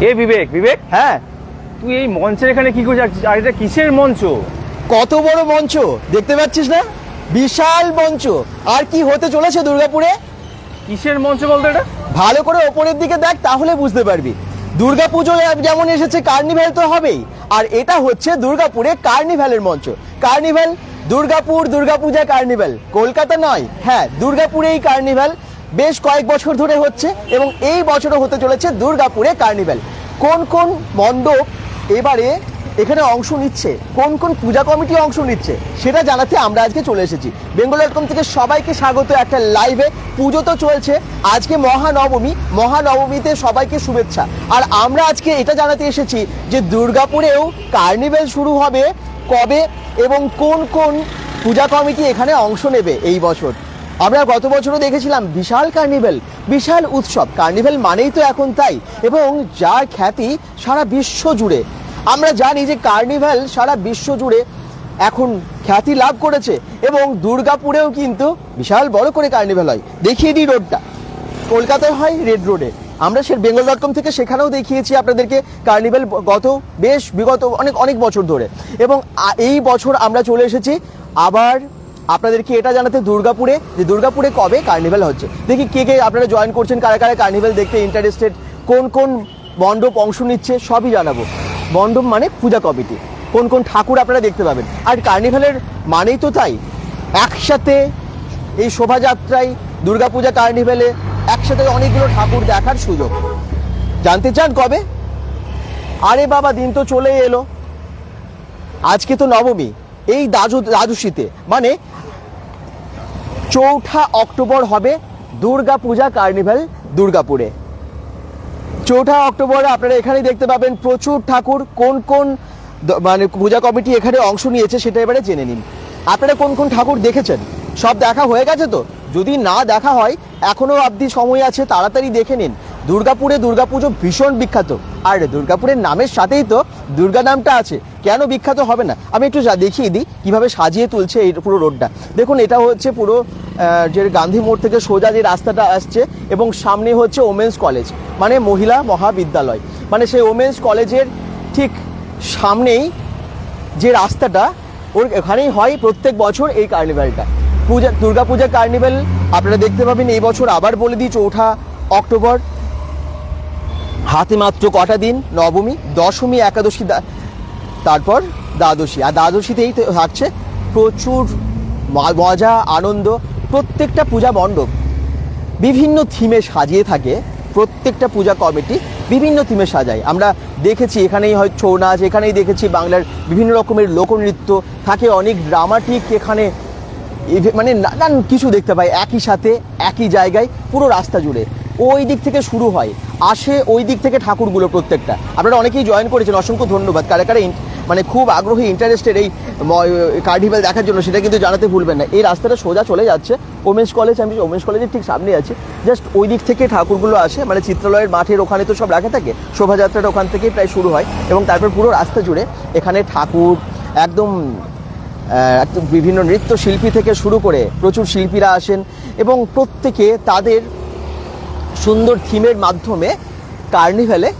এ বিবেক বিবেক? হ্যাঁ। তুই এই মঞ্চের এখানে কি করছিস? আর- এটা কিসের মঞ্চ? কত বড় মঞ্চ? দেখতে পাচ্ছিস না? বিশাল মঞ্চ। আর কি হতে চলেছে দুর্গাপুরে? কিসের মঞ্চ বলতো এটা? ভালো করে ওপরের দিকে দেখ তাহলে বুঝতে পারবি। দুর্গাপুজো যেমন এসেছে কার্নিভ্যাল তো হবেই। আর এটা হচ্ছে দুর্গাপুরে কার্নিভ্যালের মঞ্চ। Carnival Durgapur Durga Puja carnival. Kolkata নয় হ্যাঁ দুর্গাপুরে এই কার্নিভ্যাল। বেশ কয়েক বছর ধরে হচ্ছে এবং এই বছরও হতে চলেছে দুর্গাপুরে কার্নিভ্যাল। কোন কোন মণ্ডপ এবারে এখানে অংশ নিচ্ছে? কোন কোন পূজা কমিটি অংশ নিচ্ছে? সেটা জানাতে আমরা আজকে চলে এসেছি। বেঙ্গল ডট থেকে সবাইকে স্বাগত একটা লাইভে পুজো তো চলছে। আজকে মহানবমী। মহানবমীতে সবাইকে শুভেচ্ছা। আর আমরা আজকে এটা জানাতে এসেছি যে দুর্গাপুরেও কার্নিভেল শুরু হবে কবে এবং কোন কোন পূজা কমিটি এখানে অংশ নেবে এই বছর? আমরা গত বছরও দেখেছিলাম বিশাল কার্নিভেল বিশাল উৎসব। কার্নিভেল মানেই তো এখন তাই, এবং যার খ্যাতি সারা বিশ্ব জুড়ে। আমরা জানি যে কার্নিভ্যাল সারা বিশ্ব জুড়ে এখন খ্যাতি লাভ করেছে, এবং দুর্গাপুরেও কিন্তু বিশাল বড় করে কার্নিভ্যাল হয়। দেখিয়ে দিই রোডটা কলকাতায় হয় রেড রোডে আমরা সে বেঙ্গল ডট কম থেকে সেখানেও দেখিয়েছি আপনাদেরকে কার্নিভেল গত বেশ বিগত অনেক অনেক বছর ধরে। এবং এই বছর আমরা চলে এসেছি আবার আপনাদেরকে এটা জানাতে দুর্গাপুরে? যে দুর্গাপুরে কবে কার্নিভ্যাল হচ্ছে? দেখি কে কে আপনারা জয়েন করছেন, কারা কারা কার্নিভ্যাল দেখতে ইন্টারেস্টেড কোন কোন মণ্ডপ অংশ নিচ্ছে, সবই জানাব। মণ্ডপ মানে পূজা কমিটি। কোন কোন ঠাকুর আপনারা দেখতে পাবেন। আর কার্নিভ্যালের মানেই তো তাই, একসাথে এই শোভাযাত্রায় দুর্গাপূজা কার্নিভ্যালে একসাথে অনেকগুলো ঠাকুর দেখার সুযোগ। জানতে চান কবে? আরে বাবা, দিন তো চলে এলো। আজকে তো নবমী। এই দাজু দ্বাদশীতে মানে চৌঠা অক্টোবর হবে দুর্গাপূজা কার্নিভ্যাল দুর্গাপুরে। চৌঠা অক্টোবর আপনারা এখানেই দেখতে পাবেন প্রচুর ঠাকুর কোন কোন মানে পূজা কমিটি এখানে অংশ নিয়েছে সেটা এবারে জেনে নিন। আপনারা কোন কোন ঠাকুর দেখেছেন? সব দেখা হয়ে গেছে তো? যদি না দেখা হয় এখনও অবধি সময় আছে, তাড়াতাড়ি দেখে নিন। দুর্গাপুরে দুর্গাপুজো ভীষণ বিখ্যাত। আর দুর্গাপুরের নামের সাথেই তো দুর্গা নামটা আছে। কেন বিখ্যাত হবে না? আমি একটু দেখিয়ে দিই, কীভাবে সাজিয়ে তুলছে এই পুরো রোডটা। দেখুন, এটা হচ্ছে পুরো যে গান্ধী মোড় থেকে সোজা যে রাস্তাটা আসছে এবং সামনে হচ্ছে ওমেন্স কলেজ মানে মহিলা মহাবিদ্যালয়। মানে সেই ওমেন্স কলেজের ঠিক সামনেই যে রাস্তাটা, ওর এখানেই হয় প্রত্যেক বছর এই কার্নিভ্যালটা। পূজা, দুর্গাপূজা কার্নিভ্যাল আপনারা দেখতে পাবেন, এই বছর আবার বলে দিই, চৌঠা অক্টোবর। হাতে মাত্র কটা দিন? নবমী, দশমী, একাদশী তারপর দ্বাদশী। আর দ্বাদশীতেই তো থাকছে প্রচুর মজা, আনন্দ, প্রত্যেকটা পূজা মণ্ডপ। বিভিন্ন থিমে সাজিয়ে থাকে প্রত্যেকটা পূজা কমিটি, বিভিন্ন থিমে সাজায়। আমরা দেখেছি এখানেই হয় ছৌ নাচ, এখানেই দেখেছি বাংলার বিভিন্ন রকমের লোকনৃত্য। থাকে অনেক ড্রামাটিক এখানে মানে নানান কিছু দেখতে পাই। একই সাথে একই জায়গায় পুরো রাস্তা জুড়ে। ওই দিক থেকে শুরু হয়, আসে ওই দিক থেকে ঠাকুরগুলো প্রত্যেকটা। আপনারা অনেকেই জয়েন করেছেন, অসংখ্য ধন্যবাদ। কারা কারা মানে খুব আগ্রহী ইন্টারেস্টেড এই কার্ডিভেল দেখার জন্য, সেটা কিন্তু জানাতে ভুলবেন না। এই রাস্তাটা সোজা চলে যাচ্ছে ওমেন্স কলেজ আমি ওমেন্স কলেজের ঠিক সামনে আছি। জাস্ট ওই দিক থেকে ঠাকুরগুলো আসে মানে চিত্রালয়ের মাঠের ওখানে তো সব রাখা থাকে, শোভাযাত্রাটা ওখান থেকেই প্রায় শুরু হয় এবং তারপর পুরো রাস্তা জুড়ে এখানে ঠাকুর একদম বিভিন্ন নৃত্যশিল্পী থেকে শুরু করে প্রচুর শিল্পীরা আসেন এবং প্রত্যেকে তাদের সুন্দর থিমের মাধ্যমে কার্নিভ্যালে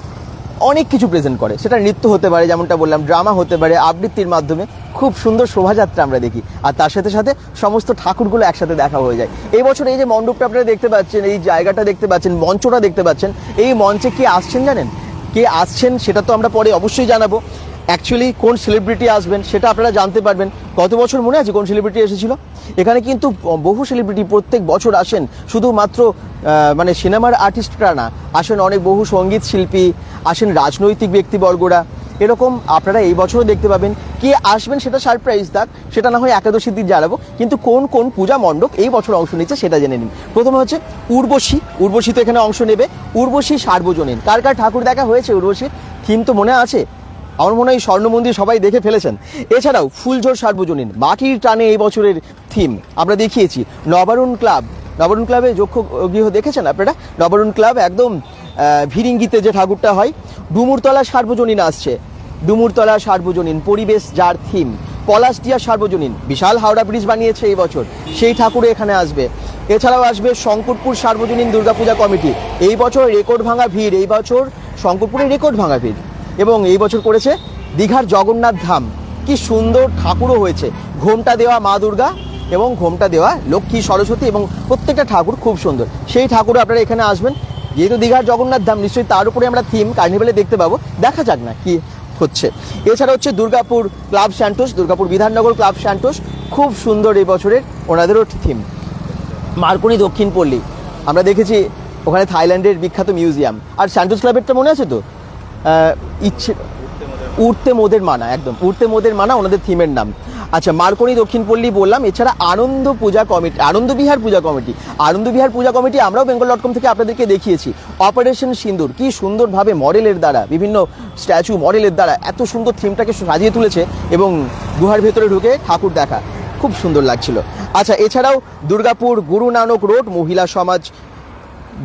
অনেক কিছু প্রেজেন্ট করে। সেটা নৃত্য হতে পারে, যেমনটা বললাম ড্রামা হতে পারে, আবৃত্তির মাধ্যমে খুব সুন্দর শোভাযাত্রা আমরা দেখি। আর তার সাথে সাথে সমস্ত ঠাকুরগুলো একসাথে দেখা হয়ে যায়। এই বছর এই যে মণ্ডপটা আপনারা দেখতে পাচ্ছেন, এই জায়গাটা দেখতে পাচ্ছেন, মঞ্চটা দেখতে পাচ্ছেন, এই মঞ্চে কে আসছেন জানেন? কে আসছেন সেটা তো আমরা পরে অবশ্যই জানাব। অ্যাকচুয়ালি কোন সেলিব্রিটি আসবেন সেটা আপনারা জানতে পারবেন। গত বছর মনে আছে কোন সেলিব্রিটি এসেছিল? এখানে কিন্তু বহু সেলিব্রিটি প্রত্যেক বছর আসেন। শুধুমাত্র মানে সিনেমার আর্টিস্টরা না, আসেন অনেক বহু সংগীত শিল্পী, আসেন রাজনৈতিক ব্যক্তিবর্গরা। এরকম আপনারা এই বছরও দেখতে পাবেন। কে আসবেন সেটা সারপ্রাইজ থাক সেটা না হয় একাদশীর দিন জানাব। কিন্তু কোন কোন পূজা মণ্ডপ এই বছর অংশ নিচ্ছে সেটা জেনে নিন। প্রথমে হচ্ছে উর্বশী। উর্বশী তো এখানে অংশ নেবে। উর্বশী সার্বজনীন। কার কার ঠাকুর দেখা হয়েছে উর্বশীর? থিম তো মনে আছে? আমার মনে হয় স্বর্ণ মন্দির সবাই দেখে ফেলেছেন। এছাড়াও ফুলঝোর সার্বজনীন, মাটির টানে এই বছরের থিম আমরা দেখিয়েছি, নবারুণ ক্লাব। নবারুণ ক্লাবে যক্ষ গৃহ দেখেছেন আপনারা? নবারুণ ক্লাব একদম ভিরিঙ্গিতে যে ঠাকুরটা হয়, ডুমুরতলা সার্বজনীন আসছে। ডুমুরতলা সার্বজনীন, পরিবেশ যার থিম পলাশটিয়া সার্বজনীন, বিশাল হাওড়া ব্রিজ বানিয়েছে এই বছর। সেই ঠাকুরও এখানে আসবে। এছাড়াও আসবে শঙ্করপুর সার্বজনীন দুর্গাপূজা কমিটি। এই বছর রেকর্ড ভাঙা ভিড়, এই বছর শঙ্করপুরে রেকর্ড ভাঙা ভিড়। এবং এই বছর করেছে দীঘার জগন্নাথ ধাম। কি সুন্দর ঠাকুরও হয়েছে। ঘোমটা দেওয়া মা দুর্গা এবং ঘোমটা দেওয়া লক্ষ্মী সরস্বতী এবং প্রত্যেকটা ঠাকুর খুব সুন্দর। সেই ঠাকুরও আপনারা এখানে আসবেন। যেহেতু দীঘার জগন্নাথ ধাম, নিশ্চয়ই তার উপরে আমরা থিম কার্নিভেলে দেখতে পাবো। দেখা যাক না কি হচ্ছে। এছাড়া হচ্ছে Durgapur club Santos Durgapur Bidhannagar club Santos খুব সুন্দর এই বছরের ওনাদেরও থিম মার্কনি দক্ষিণ পল্লী আমরা দেখেছি ওখানে থাইল্যান্ডের বিখ্যাত মিউজিয়াম। আর স্যান্টোস ক্লাবেরটা মনে আছে তো? ইচ্ছে উড়তে মোদের মানা, একদম। উড়তে মোদের মানা, ওনাদের থিমের নাম। আচ্ছা মার্কনি দক্ষিণ পল্লী বললাম, এছাড়া Ananda puja committee, Ananda Bihar puja committee. Ananda Bihar puja committee আমরাও বেঙ্গল ডট কম থেকে আপনাদেরকে দেখিয়েছি। অপারেশন সিন্দুর, কি সুন্দরভাবে মডেলের দ্বারা, বিভিন্ন স্ট্যাচু মডেলের দ্বারা এত সুন্দর থিমটাকে সাজিয়ে তুলেছে এবং গুহার ভেতরে ঢুকে ঠাকুর দেখা, খুব সুন্দর লাগছিল। আচ্ছা এছাড়াও দুর্গাপুর গুরু নানক রোড, মহিলা সমাজ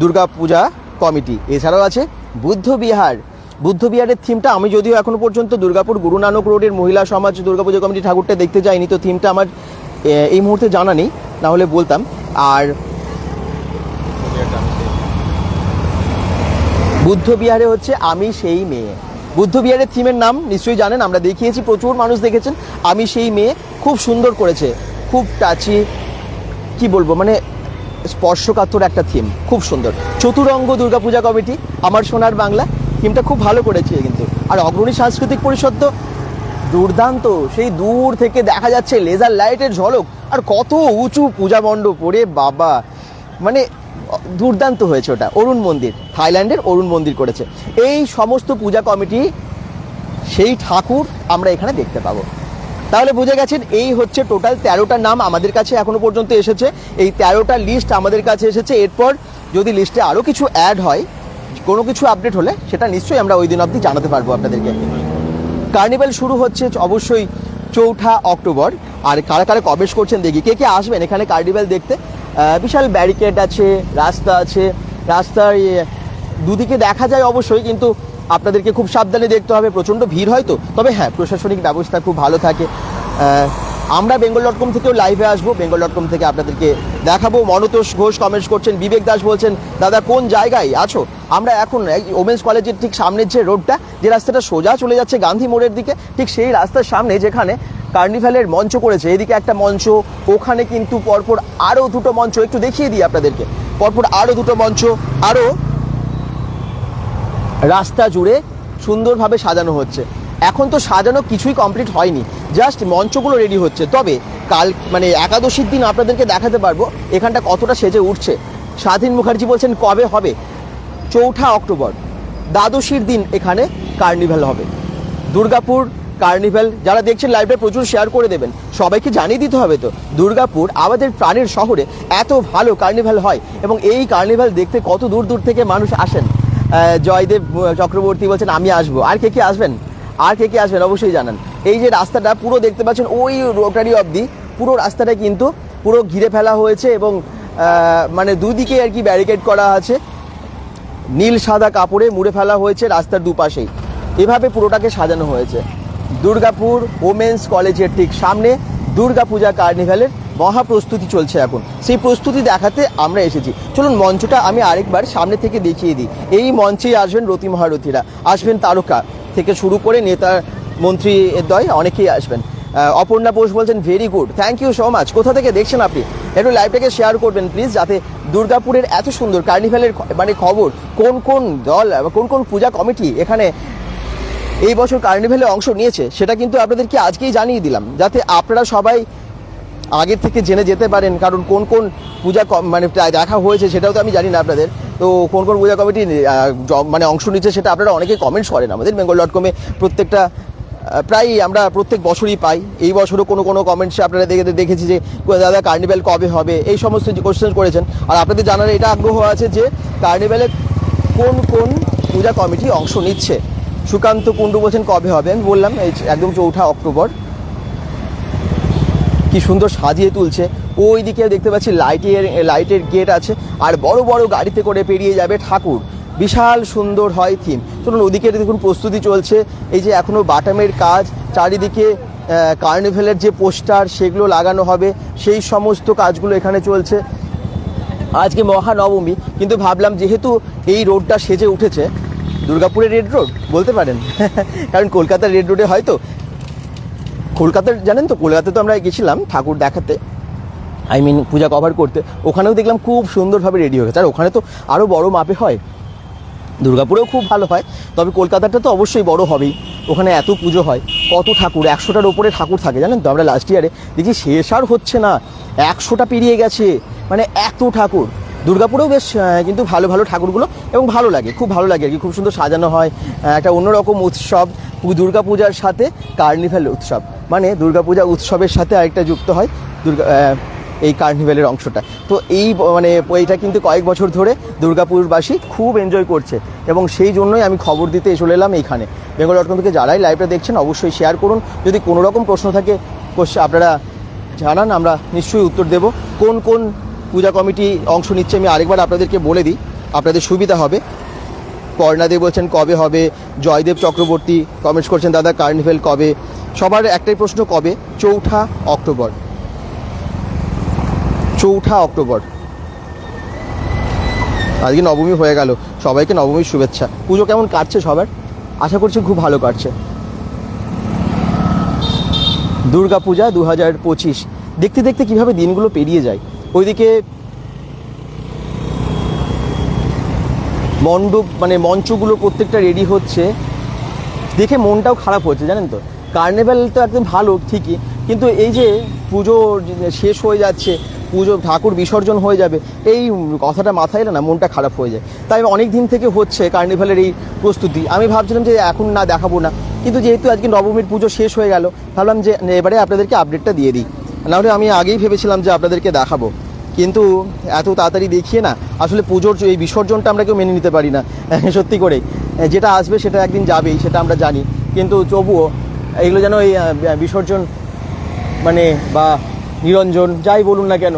দুর্গা পূজা কমিটি, এছাড়াও আছে বুদ্ধ বিহার বুদ্ধ বিহারের থিমটা, আমি যদিও এখনও পর্যন্ত দুর্গাপুর গুরু নানক রোডের মহিলা সমাজ দুর্গা পূজা কমিটি ঠাকুরটা দেখতে যাইনি, তো থিমটা আমার এই মুহূর্তে জানা নেই, না হলে বলতাম। আর বুদ্ধ বিহারে হচ্ছে আমি সেই মেয়ে। বুদ্ধ বিহারের থিমের নাম নিশ্চয়ই জানেন, আমরা দেখিয়েছি, প্রচুর মানুষ দেখেছেন, আমি সেই মেয়ে খুব সুন্দর করেছে, খুব টাচি, কি বলব মানে স্পর্শকাতর একটা থিম, খুব সুন্দর। চতুরঙ্গ দুর্গাপূজা কমিটি, আমার সোনার বাংলা থিমটা খুব ভালো করেছে কিন্তু। আর অগ্রণী সাংস্কৃতিক পরিষদ তো দুর্দান্ত, সেই দূর থেকে দেখা যাচ্ছে লেজার লাইটের ঝলক। আর কত উঁচু পূজা মণ্ডপ, ওরে বাবা! মানে দুর্দান্ত হয়েছে ওটা। অরুণ মন্দির, থাইল্যান্ডের অরুণ মন্দির করেছে। এই সমস্ত পূজা কমিটি, সেই ঠাকুর আমরা এখানে দেখতে পাবো। তাহলে বুঝে গেছেন, এই হচ্ছে টোটাল তেরোটা নাম আমাদের কাছে এখনও পর্যন্ত এসেছে। এই তেরোটা লিস্ট আমাদের কাছে এসেছে। এরপর যদি লিস্টে আরও কিছু অ্যাড হয় কোনো কিছু আপডেট হলে সেটা নিশ্চয়ই আমরা ওই দিন অবধি জানাতে পারব আপনাদেরকে। কার্নিভাল শুরু হচ্ছে অবশ্যই চৌঠা অক্টোবর। আর কারা কারা কবেশ করছেন দেখি, কে কে আসবেন এখানে কার্নিভাল দেখতে? বিশাল ব্যারিকেড আছে, রাস্তা আছে রাস্তার দুদিকে দেখা যায় অবশ্যই, কিন্তু আপনাদেরকে খুব সাবধানে দেখতে হবে, প্রচণ্ড ভিড় হয় তো। তবে হ্যাঁ প্রশাসনিক ব্যবস্থা খুব ভালো থাকে। আমরা বেঙ্গল ডট কম থেকেও লাইভে আসব। বেঙ্গল ডট কম থেকে আপনাদেরকে দেখাবো। মনতোষ ঘোষ কমেন্টস করছেন, বিবেক দাস বলছেন, দাদা, কোন জায়গায় আছো? আমরা এখন ওমেন্স কলেজের ঠিক সামনের যে রোডটা যে রাস্তাটা সোজা চলে যাচ্ছে গান্ধী মোড়ের দিকে, ঠিক সেই রাস্তার সামনে যেখানে কার্নিভ্যালের মঞ্চ করেছে, এদিকে একটা মঞ্চ, ওখানে কিন্তু পরপর আরও দুটো মঞ্চ, একটু দেখিয়ে দিই আপনাদেরকে। পরপর আরও দুটো মঞ্চ আরও রাস্তা জুড়ে সুন্দরভাবে সাজানো হচ্ছে। এখন তো সাজানো কিছুই কমপ্লিট হয়নি। জাস্ট মঞ্চগুলো রেডি হচ্ছে। তবে কাল মানে একাদশীর দিন আপনাদেরকে দেখাতে পারব এখানটা কতটা সেজে উঠছে। স্বাধীন মুখার্জি বলছেন, কবে হবে? চৌঠা অক্টোবর। দ্বাদশীর দিন এখানে কার্নিভ্যাল হবে। দুর্গাপুর কার্নিভ্যাল যারা দেখছেন লাইভে প্রচুর শেয়ার করে দেবেন। সবাইকে জানিয়ে দিতে হবে তো, দুর্গাপুর আমাদের প্রাণের শহরে এত ভালো কার্নিভ্যাল হয় এবং এই কার্নিভ্যাল দেখতে কত দূর দূর থেকে মানুষ আসেন। জয়দেব চক্রবর্তী বলছেন, আমি আসব। আর কে কে আসবেন? আর কে কে আসবেন অবশ্যই জানান। এই যে রাস্তাটা পুরো দেখতে পাচ্ছেন, ওই রোটারি অবধি পুরো রাস্তাটা কিন্তু পুরো ঘিরে ফেলা হয়েছে এবং মানে দুদিকে আর কি ব্যারিকেড করা আছে। নীল সাদা কাপড়ে মুড়ে ফেলা হয়েছে রাস্তার দুপাশেই। এভাবে পুরোটাকে সাজানো হয়েছে। দুর্গাপুর ওমেন্স কলেজের ঠিক সামনে দুর্গাপূজা কার্নিভ্যালের মহাপ্রস্তুতি চলছে এখন। সেই প্রস্তুতি দেখাতে আমরা এসেছি। চলুন মঞ্চটা আমি আরেকবার সামনে থেকে দেখিয়ে দিই। এই মঞ্চেই আসবেন রতি মহারথীরা। আসবেন তারকা। থেকে শুরু করে নেতা মন্ত্রী দয় অনেকেই আসবেন। অপর্ণা বোস বলছেন very good thank you so much কোথা থেকে দেখছেন আপনি? একটু লাইভটাকে শেয়ার করবেন প্লিজ যাতে দুর্গাপুরের এত সুন্দর কার্নিভ্যালের মানে খবর, কোন কোন দল কোন কোন পূজা কমিটি এখানে এই বছর কার্নিভ্যালে অংশ নিয়েছে, সেটা কিন্তু আপনাদেরকে আজকেই জানিয়ে দিলাম। যাতে আপনারা সবাই আগের থেকে জেনে যেতে পারেন কারণ কোন কোন পূজা মানে দেখা হয়েছে সেটাও তো আমি জানি না আপনাদের। তো কোন কোন পূজা কমিটি মানে অংশ নিচ্ছে সেটা আপনারা অনেকে কমেন্টস করেন আমাদের বেঙ্গল ডট কমে প্রত্যেকটা আহ, প্রায়ই আমরা প্রত্যেক বছরই পাই। এই বছরও কোনো কোনো কমেন্টসে আপনারা দেখে দেখেছি যে দাদা কার্নিভ্যাল কবে হবে? এই সমস্ত যে কোশ্চেন করেছেন। আর আপনাদের জানার এটা আগ্রহ আছে যে কার্নিভ্যালে কোন কোন পূজা কমিটি অংশ নিচ্ছে? সুকান্ত কুণ্ডু বলছেন কবে হবে? আমি বললাম এই একদম চৌঠা অক্টোবর। কি সুন্দর সাজিয়ে তুলছে। ওই দিকে দেখতে পাচ্ছি লাইটের লাইটের গেট আছে, আর বড় বড় গাড়িতে করে পেরিয়ে যাবে ঠাকুর। বিশাল সুন্দর হয় থিম চলুন ওদিকে দেখুন প্রস্তুতি চলছে। এই যে এখনও বাটামের কাজ, চারিদিকে কার্নিভেলের যে পোস্টার সেগুলো লাগানো হবে, সেই সমস্ত কাজগুলো এখানে চলছে। আজকে মহানবমী, কিন্তু ভাবলাম যেহেতু এই রোডটা সেজে উঠেছে, দুর্গাপুরের রেড রোড, বলতে পারেন? কারণ কলকাতার রেড রোডে হয়তো কলকাতার, জানেন তো কলকাতাতে তো আমরা গেছিলাম ঠাকুর দেখাতে। আই মিন পূজা কভার করতে। ওখানেও দেখলাম খুব সুন্দরভাবে রেডি হয়ে গেছে। আর ওখানে তো আরও বড় মাপে হয়। দুর্গাপুরেও খুব ভালো হয়। তবে কলকাতাটা তো অবশ্যই বড় হবেই। ওখানে এত পুজো হয়। কত ঠাকুর? একশোটার ওপরে ঠাকুর থাকে, জানেন তো? আমরা লাস্ট ইয়ারে দেখি শেষ আর হচ্ছে না। একশোটা পেরিয়ে গেছে। মানে এত ঠাকুর। দুর্গাপুরেও বেশ কিন্তু ভালো ভালো ঠাকুরগুলো এবং ভালো লাগে, খুব ভালো লাগে আর কি। খুব সুন্দর সাজানো হয় একটা অন্যরকম উৎসব দুর্গা পূজার সাথে কার্নিভ্যাল উৎসব। মানে দুর্গাপূজা উৎসবের সাথে আরেকটা যুক্ত হয়, দুর্গা এই কার্নিভ্যালের অংশটা। তো এই মানে এইটা কিন্তু কয়েক বছর ধরে দুর্গাপুরবাসী খুব এনজয় করছে এবং সেই জন্যই আমি খবর দিতে চলে এলাম এইখানে। বেঙ্গল ডট কম থেকে যারাই লাইভটা দেখছেন অবশ্যই শেয়ার করুন। যদি কোনো রকম প্রশ্ন থাকে আপনারা জানান, আমরা নিশ্চয়ই উত্তর দেব। কোন কোন পূজা কমিটি অংশ নিচ্ছে, আমি আরেকবার আপনাদেরকে বলে দিই, আপনাদের সুবিধা হবে। কর্ণাদেব বলছেন, কবে হবে? জয়দেব চক্রবর্তী কমেন্টস করছেন, দাদা কার্নিভেল কবে? সবার একটাই প্রশ্ন, কবে? চৌঠা অক্টোবর। চৌঠা অক্টোবর। আজকে নবমী হয়ে গেল, সবাইকে নবমীর শুভেচ্ছা। পুজো কেমন কাটছে সবার? আশা করছি খুব ভালো কাটছে। দুর্গা পূজা দু হাজার পঁচিশ। দেখতে দেখতে কীভাবে দিনগুলো পেরিয়ে যায়। ওইদিকে মণ্ডপ মানে মঞ্চগুলো প্রত্যেকটা রেডি হচ্ছে। দেখে মনটাও খারাপ হচ্ছে জানেন তো? কার্নিভ্যাল তো একদম ভালো, ঠিকই। কিন্তু এই যে পুজো শেষ হয়ে যাচ্ছে, পুজো, ঠাকুর বিসর্জন হয়ে যাবে, এই কথাটা মাথায় এলে না মনটা খারাপ হয়ে যায়। তাই অনেক দিন থেকে হচ্ছে কার্নিভ্যালের এই প্রস্তুতি। আমি ভাবছিলাম যে এখন না দেখাবো না। কিন্তু যেহেতু আজকে নবমীর পুজো শেষ হয়ে গেল, ভাবলাম যে এবারে আপনাদেরকে আপডেটটা দিয়ে দিই। নাহলে আমি আগেই ভেবেছিলাম যে আপনাদেরকে দেখাবো। কিন্তু এত তাড়াতাড়ি দেখিয়ে না, আসলে পুজোর এই বিসর্জনটা আমরা কেউ মেনে নিতে পারি না, সত্যি করে যেটা আসবে সেটা একদিন যাবেই, সেটা আমরা জানি। কিন্তু তবুও এগুলো যেন এই বিসর্জন মানে বা নিরঞ্জন, যাই বলুন না কেন,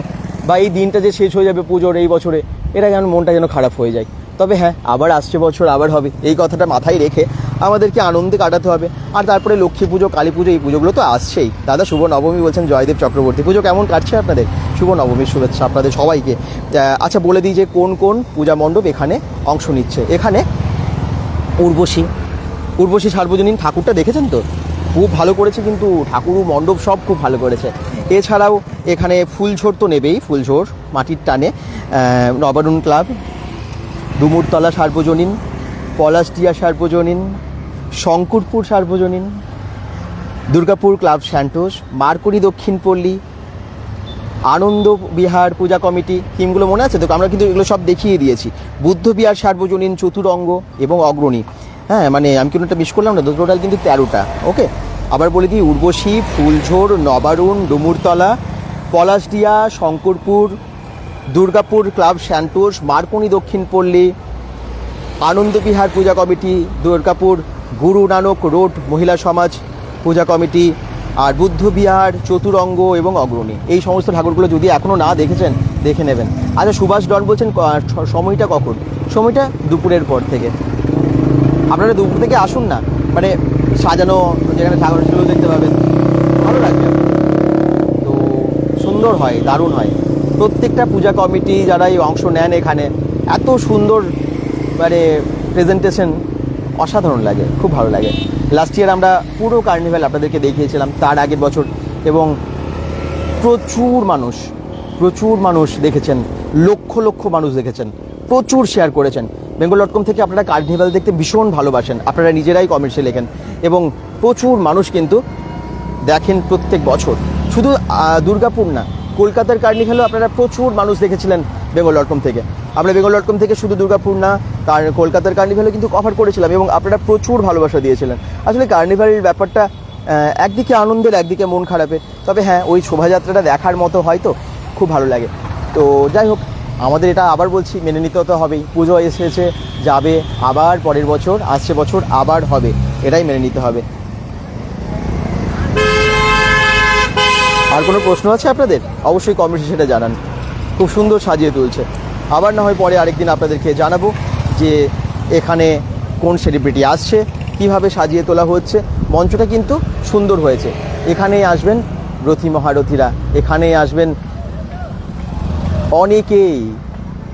বা এই দিনটা যে শেষ হয়ে যাবে পুজোর এই বছরে, এটা যেন মনটা যেন খারাপ হয়ে যায়। তবে হ্যাঁ আবার আসছে বছর, আবার হবে। এই কথাটা মাথায় রেখে আমাদেরকে আনন্দে কাটাতে হবে। আর তারপরে লক্ষ্মী পুজো, কালী পুজো, এই পুজোগুলো তো আসছেই। দাদা শুভ নবমী বলছেন, জয়দেব চক্রবর্তী। পুজো কেমন কাটছে আপনাদের? শুভ নবমীর শুভেচ্ছা আপনাদের সবাইকে। আচ্ছা বলে দিই যে কোন কোন পূজা মণ্ডপ এখানে অংশ নিচ্ছে? এখানে উর্বশী উর্বশী সার্বজনীন ঠাকুরটা দেখেছেন তো? খুব ভালো করেছে কিন্তু ঠাকুর মণ্ডপ সব খুব ভালো করেছে। এছাড়াও এখানে ফুলঝোর তো নেবেই, ফুলঝোর মাটির টানে। নবারুণ ক্লাব ডুমুরতলা সার্বজনীন পলাশটিয়া সার্বজনীন, শঙ্করপুর সার্বজনীন, দুর্গাপুর ক্লাব স্যান্টোস মারকুড়ি দক্ষিণ পল্লী আনন্দ বিহার পূজা কমিটি, থিমগুলো মনে আছে? তো আমরা কিন্তু এগুলো সব দেখিয়ে দিয়েছি। বুদ্ধ বিহার সার্বজনীন, চতুরঙ্গ এবং অগ্রণী। হ্যাঁ মানে আমি কিন্তু একটা মিস করলাম না? টোটাল কিন্তু তেরোটা। ওকে? আবার বলে দিই, Urvashi, Phuljhor, Nabarun, Dumurtala Palashdiya Shankarpur Durgapur club Santos Marconi Dakshin Palli Anandabihar পূজা committee, Durgapur Guru Nanak road Mahila Samaj puja committee আর বুদ্ধ বিহার চতুরঙ্গ এবং অগ্রণী। এই সমস্ত ঠাকুরগুলো যদি এখনও না দেখেছেন, দেখে নেবেন। আচ্ছা সুভাষ ডন বলছেন সময়টা কখন? সময়টা দুপুরের পর থেকে। আপনারা দুপুর থেকে আসুন না মানে সাজানো যেখানে ঠাকুর দেখতে পাবেন। ভালো লাগবে। তো সুন্দর হয়, দারুণ হয়। প্রত্যেকটা পূজা কমিটি যারা এই অংশ নেন এখানে, এত সুন্দর মানে প্রেজেন্টেশন অসাধারণ লাগে, খুব ভালো লাগে। লাস্ট ইয়ার আমরা পুরো কার্নিভ্যাল আপনাদেরকে দেখিয়েছিলাম তার আগের বছর এবং প্রচুর মানুষ প্রচুর মানুষ দেখেছেন, লক্ষ লক্ষ মানুষ দেখেছেন, প্রচুর শেয়ার করেছেন। বেঙ্গল ডট কম থেকে আপনারা কার্নিভাল দেখতে ভীষণ ভালোবাসেন, আপনারা নিজেরাই কমেন্টসে লেখেন এবং প্রচুর মানুষ কিন্তু দেখেন প্রত্যেক বছর। শুধু দুর্গাপুর না কলকাতার কার্নিভ্যালও আপনারা প্রচুর মানুষ দেখেছিলেন বেঙ্গল ডট কম থেকে। আমরা বেঙ্গল ডট কম থেকে শুধু দুর্গাপুর না তার কলকাতার কার্নিভ্যালও কিন্তু কভার করেছিলাম এবং আপনারা প্রচুর ভালোবাসা দিয়েছিলেন। আসলে কার্নিভ্যালের ব্যাপারটা একদিকে আনন্দের, একদিকে মন খারাপের। তবে হ্যাঁ ওই শোভাযাত্রাটা দেখার মতো হয়তো খুব ভালো লাগে। তো যাই হোক, আমাদের এটা আবার বলছি, মেনে নিতে তো হবেই। পুজো এসেছে, যাবে, আবার পরের বছর, আসছে বছর, আবার হবে। এটাই মেনে নিতে হবে। আর কোনো প্রশ্ন আছে আপনাদের? অবশ্যই কমেন্টে সেটা জানান। খুব সুন্দর সাজিয়ে তুলছে। আবার না হয় পরে আরেকদিন আপনাদেরকে জানাব যে এখানে কোন সেলিব্রিটি আসছে, কীভাবে সাজিয়ে তোলা হচ্ছে। মঞ্চটা কিন্তু সুন্দর হয়েছে। এখানেই আসবেন রথী মহারথীরা। এখানেই আসবেন অনেকেই।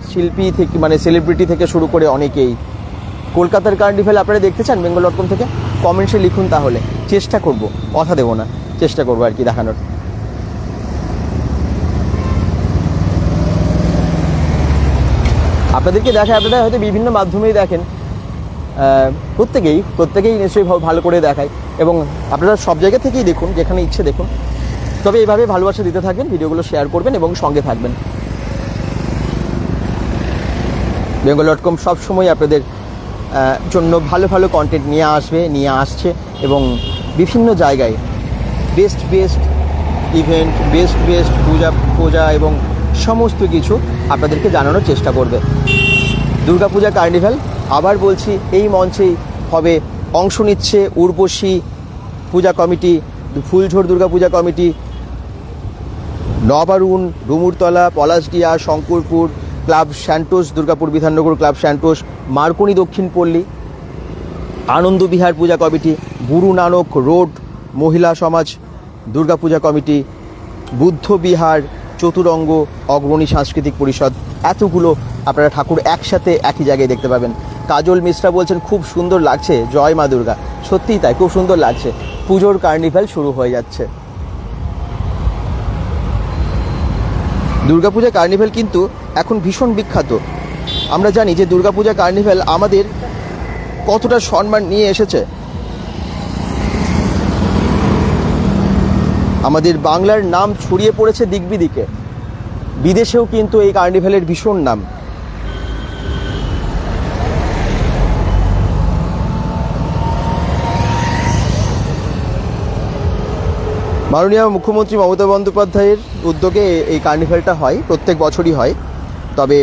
শিল্পী থেকে মানে সেলিব্রিটি থেকে শুরু করে অনেকেই। কলকাতার কার্নিভেল আপনারা দেখতে চান বেঙ্গল ডট কম থেকে? কমেন্টসে লিখুন তাহলে। চেষ্টা করব। কথা দেবো না। চেষ্টা করব আর কি দেখানোর। আপনাদেরকে দেখায়, আপনারা হয়তো বিভিন্ন মাধ্যমেই দেখেন। প্রত্যেকেই প্রত্যেকেই নিশ্চয়ই ভালো করে দেখায়। এবং আপনারা সব জায়গা থেকেই দেখুন, যেখানে ইচ্ছে দেখুন। তবে এইভাবে ভালোবাসা দিতে থাকবেন ভিডিওগুলো শেয়ার করবেন এবং সঙ্গে থাকবেন। বেঙ্গল ডট কম সবসময় আপনাদের জন্য ভালো ভালো কন্টেন্ট নিয়ে আসবে, নিয়ে আসছে এবং বিভিন্ন জায়গায় best best event best best puja puja এবং সমস্ত কিছু আপনাদেরকে জানানোর চেষ্টা করবে। দুর্গাপূজা কার্নিভ্যাল, আবার বলছি এই মঞ্চেই হবে অংশ নিচ্ছে Urvashi puja committee, Phuljhor Durgapuja committee, Nabarun, Dumurtala, Palashdiya, Shankarpur, club Santos, Durgapur Bidhannagar club Santos, Marconi Dakshin Palli Anandabihar পূজা কমিটি, গুরু নানক রোড, মহিলা সমাজ দুর্গাপূজা কমিটি বুদ্ধ বিহার চতুরঙ্গ অগ্রণী সাংস্কৃতিক পরিষদ। এতগুলো আপনারা ঠাকুর একসাথে একই জায়গায় দেখতে পাবেন। কাজল মিশ্রা বলছেন, খুব সুন্দর লাগছে। জয় মা দুর্গা। সত্যিই তাই, খুব সুন্দর লাগছে। পুজোর কার্নিভ্যাল শুরু হয়ে যাচ্ছে। দুর্গাপূজা কার্নিভ্যাল কিন্তু এখন ভীষণ বিখ্যাত। আমরা জানি যে দুর্গাপূজা কার্নিভ্যাল আমাদের কতটা সম্মান নিয়ে এসেছে। আমাদের বাংলার নাম ছড়িয়ে পড়েছে দিক বিদিকে বিদেশেও কিন্তু এই কার্নিভ্যালের ভীষণ নাম। মাননীয় মুখ্যমন্ত্রী মমতা বন্দ্যোপাধ্যায়ের উদ্যোগে এই কার্নিভ্যালটা হয়, প্রত্যেক বছরই হয়। তবে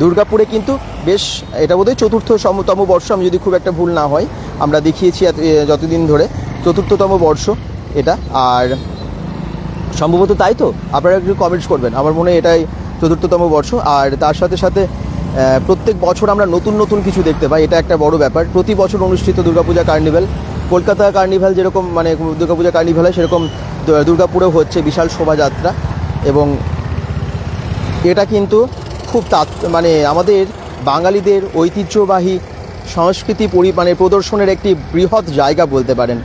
দুর্গাপুরে কিন্তু বেশ, এটা বোধহয় চতুর্থ সমতম বর্ষ, আমি যদি খুব একটা ভুল না হয়, আমরা দেখিয়েছি যতদিন ধরে, চতুর্থতম বর্ষ এটা। আর সম্ভবত তাই তো? আপনারা একটু কমেন্টস করবেন। আমার মনে হয় এটাই চতুর্থতম বর্ষ। আর তার সাথে সাথে প্রত্যেক বছর আমরা নতুন নতুন কিছু দেখতে পাই। এটা একটা বড় ব্যাপার। প্রতি বছর অনুষ্ঠিত দুর্গাপূজা কার্নিভ্যাল। কলকাতা কার্নিভ্যাল যেরকম মানে দুর্গাপূজা কার্নিভ্যাল হয়, সেরকম দুর্গাপুরেও হচ্ছে বিশাল শোভাযাত্রা। এবং এটা কিন্তু খুব তাৎ মানে আমাদের বাঙালিদের ঐতিহ্যবাহী সংস্কৃতি পরি মানে প্রদর্শনের একটি বৃহৎ জায়গা বলতে পারেন।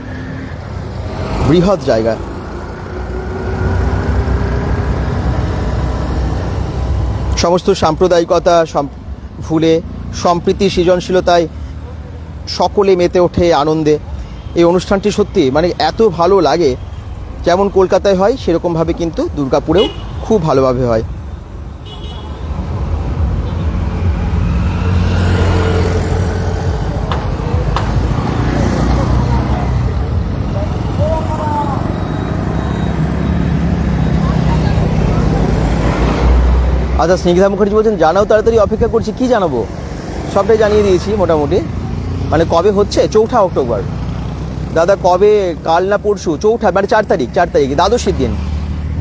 বৃহৎ জায়গা। সমস্ত সাম্প্রদায়িকতা ভুলে, সম্প্রীতি সৃজনশীলতায় সকলে মেতে ওঠে আনন্দে। এই অনুষ্ঠানটি সত্যি মানে এত ভালো লাগে, যেমন কলকাতায় হয়, সেরকমভাবে কিন্তু দুর্গাপুরেও খুব ভালোভাবে হয়। আচ্ছা স্নিগ্ধা মুখার্জি বলছেন, জানাও তাড়াতাড়ি অপেক্ষা করছি, কি জানাব? সবটাই জানিয়ে দিয়েছি মোটামুটি। মানে কবে হচ্ছে? চৌঠা অক্টোবর। দাদা, কবে? কাল না পরশু? চৌঠা মানে চার তারিখ চার তারিখ, দ্বাদশীর দিন।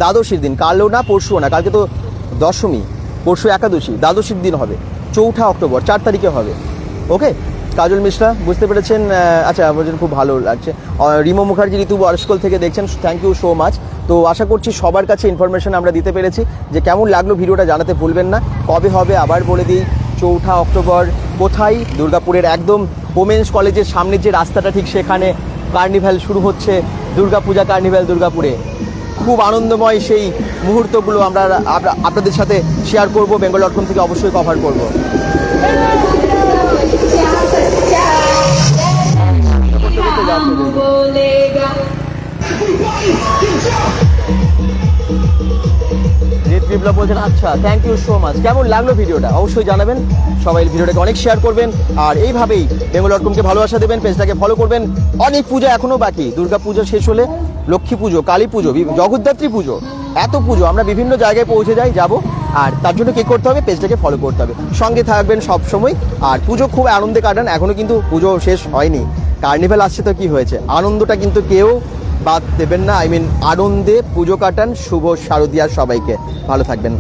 দ্বাদশীর দিন, কালও না, পরশুও না, কালকে তো দশমী, পরশু একাদশী, দ্বাদশীর দিন হবে। চৌঠা অক্টোবর, চার তারিখে হবে। ওকে? কাজল মিশ্রা, বুঝতে পেরেছেন? আচ্ছা বলছেন খুব ভালো লাগছে। রিমো মুখার্জি, ঋতু আর্সকল থেকে দেখছেন থ্যাংক ইউ সো মাচ তো আশা করছি সবার কাছে ইনফরমেশান আমরা দিতে পেরেছি যে কেমন লাগল ভিডিওটা জানাতে ভুলবেন না কবে হবে আবার বলে দিই চৌঠা অক্টোবর কোথায় দুর্গাপুরের একদম ওমেন্স কলেজের সামনের যে রাস্তাটা ঠিক সেখানে কার্নিভ্যাল শুরু হচ্ছে দুর্গাপূজা কার্নিভ্যাল দুর্গাপুরে খুব আনন্দময় সেই মুহূর্তগুলো আমরা আপনাদের সাথে শেয়ার করব বেঙ্গল ডট থেকে অবশ্যই কভার করব বলেগা বিপ্লব বলছেন আচ্ছা থ্যাংক ইউ সো মাচ কেমন লাগল ভিডিওটা? অবশ্যই জানাবেন। সবাই ভিডিওটাকে অনেক শেয়ার করবেন। আর এইভাবেই বেঙ্গল ডট কমকে ভালোবাসা দেবেন পেজটাকে ফলো করবেন। অনেক পুজো এখনও বাকি। দুর্গা পুজো শেষ হলে লক্ষ্মী পুজো, কালী পুজো জগদ্ধাত্রী পুজো, এত পুজো। আমরা বিভিন্ন জায়গায় পৌঁছে যাই, যাব। আর তার জন্য কি করতে হবে? পেজটাকে ফলো করতে হবে। সঙ্গে থাকবেন সব সময় আর পুজো খুব আনন্দে কাটান। এখনও কিন্তু পুজো শেষ হয়নি। কার্নিভ্যাল আসছে তো কি হয়েছে? আনন্দটা কিন্তু কেউ বাদ দেবেন না। আই মিন আনন্দে পুজো কাটান। শুভ শারদিয়া সবাইকে। ভালো থাকবেন।